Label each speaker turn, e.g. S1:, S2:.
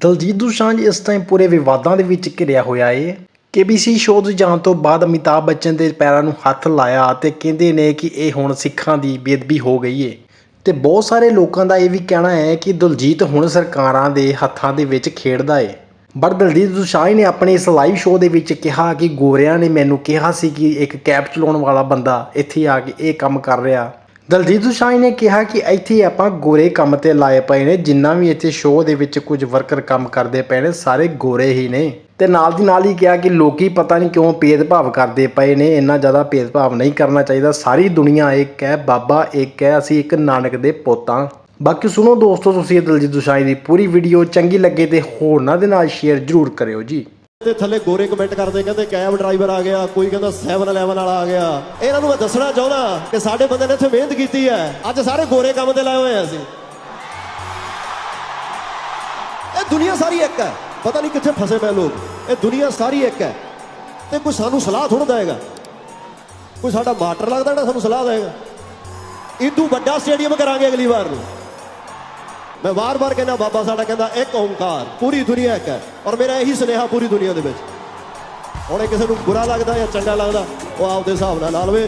S1: ਦਲਜੀਤ ਦੁਸ਼ਾਂਝ ਇਸ ਟਾਈਮ ਪੂਰੇ ਵਿਵਾਦਾਂ ਦੇ ਵਿੱਚ ਘਿਰਿਆ ਹੋਇਆ ਏ। ਕੇਬੀਸੀ ਸ਼ੋਅ ਦੇ ਜਾਣ ਤੋਂ ਬਾਅਦ ਅਮਿਤਾਭ ਬੱਚਨ ਦੇ ਪੈਰਾਂ ਨੂੰ ਹੱਥ ਲਾਇਆ ਤੇ ਕਹਿੰਦੇ ਨੇ ਕਿ ਇਹ ਹੁਣ ਸਿੱਖਾਂ ਦੀ ਬੇਦਬੀ ਹੋ ਗਈ ਏ। ਤੇ ਬਹੁਤ ਸਾਰੇ ਲੋਕਾਂ ਦਾ ਇਹ ਵੀ ਕਹਿਣਾ ਹੈ ਕਿ ਦਲਜੀਤ ਹੁਣ ਸਰਕਾਰਾਂ ਦੇ ਹੱਥਾਂ ਦੇ ਵਿੱਚ ਖੇਡਦਾ ਏ। ਬਟ ਦਲਜੀਤ ਦੁਸ਼ਾਂਝ ਨੇ ਆਪਣੇ ਇਸ ਲਾਈਵ ਸ਼ੋਅ ਦੇ ਵਿੱਚ ਕਿਹਾ ਕਿ ਗੋਰਿਆਂ ਨੇ ਮੈਨੂੰ ਕਿਹਾ ਸੀ ਕਿ ਇੱਕ ਕੈਬ ਚਲਾਉਣ ਵਾਲਾ ਬੰਦਾ ਇੱਥੇ ਆ ਕੇ ਇਹ ਕੰਮ ਕਰ ਰਿਹਾ। ਦਲਜੀਤ ਦੋਸਾਂਝ ਨੇ ਕਿਹਾ ਕਿ ਇੱਥੇ ਆਪਾਂ ਗੋਰੇ ਕੰਮ ਤੇ ਲਾਏ ਪਏ ਨੇ, ਜਿੰਨਾ ਵੀ ਇੱਥੇ ਸ਼ੋਅ ਦੇ ਵਿੱਚ ਕੁਝ ਵਰਕਰ ਕੰਮ ਕਰਦੇ ਪਏ ਨੇ, ਸਾਰੇ ਗੋਰੇ ਹੀ ਨੇ। ਤੇ ਨਾਲ ਦੀ ਨਾਲ ਹੀ ਕਿਹਾ ਕਿ ਲੋਕੀ ਪਤਾ ਨਹੀਂ ਕਿਉਂ ਭੇਦਭਾਵ ਕਰਦੇ ਪਏ ਨੇ, ਇੰਨਾ ਜ਼ਿਆਦਾ ਭੇਦਭਾਵ ਨਹੀਂ ਕਰਨਾ ਚਾਹੀਦਾ। ਸਾਰੀ ਦੁਨੀਆ ਇੱਕ ਹੈ, ਬਾਬਾ ਇੱਕ ਹੈ, ਅਸੀਂ ਇੱਕ ਨਾਨਕ ਦੇ ਪੋਤਾਂ। ਬਾਕੀ ਸੁਣੋ ਦੋਸਤੋ, ਤੁਸੀਂ ਇਹ ਦਲਜੀਤ ਦੋਸਾਂਝ ਦੀ ਪੂਰੀ ਵੀਡੀਓ ਚੰਗੀ ਲੱਗੇ ਤੇ ਹੋਰਨਾਂ ਦੇ ਨਾਲ ਸ਼ੇਅਰ ਜ਼ਰੂਰ ਕਰਿਓ ਜੀ।
S2: ਤੇ ਥੱਲੇ ਗੋਰੇ ਕਮੈਂਟ ਕਰਦੇ, ਕਹਿੰਦੇ ਕੈਬ ਡਰਾਈਵਰ ਆ ਗਿਆ, ਕੋਈ ਕਹਿੰਦਾ 711 ਵਾਲਾ ਆ ਗਿਆ। ਇਹਨਾਂ ਨੂੰ ਮੈਂ ਦੱਸਣਾ ਚਾਹੁੰਦਾ ਕਿ ਸਾਡੇ ਬੰਦੇ ਨੇ ਇੱਥੇ ਮਿਹਨਤ ਕੀਤੀ ਹੈ। ਅੱਜ ਸਾਰੇ ਗੋਰੇ ਕੰਮ ਤੇ ਲਾਏ ਹੋਏ ਆ ਅਸੀਂ। ਇਹ ਦੁਨੀਆ ਸਾਰੀ ਇੱਕ ਹੈ। ਪਤਾ ਨਹੀਂ ਕਿੱਥੇ ਫਸੇ ਪਏ ਲੋਕ। ਇਹ ਦੁਨੀਆ ਸਾਰੀ ਇੱਕ ਹੈ। ਤੇ ਕੋਈ ਸਾਨੂੰ ਸਲਾਹ ਥੋੜਾ ਦੇਗਾ ਕੋਈ ਸਾਡਾ ਮਾਟਰ ਲੱਗਦਾ ਜਿਹੜਾ ਸਾਨੂੰ ਸਲਾਹ ਦੇਗਾ ਇਦੋਂ ਵੱਡਾ ਸਟੇਡੀਅਮ ਕਰਾਂਗੇ ਅਗਲੀ ਵਾਰ ਨੂੰ। ਮੈਂ ਵਾਰ-ਵਾਰ ਕਹਿੰਦਾ, ਬਾਬਾ ਸਾਡਾ ਕਹਿੰਦਾ, ਇੱਕ ਓੰਕਾਰ, ਪੂਰੀ ਦੁਨੀਆ ਇੱਕ ਹੈ। ਔਰ ਮੇਰਾ ਇਹੀ ਸੁਨੇਹਾ ਪੂਰੀ ਦੁਨੀਆ ਦੇ ਵਿੱਚ। ਹੁਣ ਇਹ ਕਿਸੇ ਨੂੰ ਬੁਰਾ ਲੱਗਦਾ ਜਾਂ ਚੰਗਾ ਲੱਗਦਾ, ਉਹ ਆਪਦੇ ਹਿਸਾਬ ਨਾਲ ਲਾ ਲਵੇ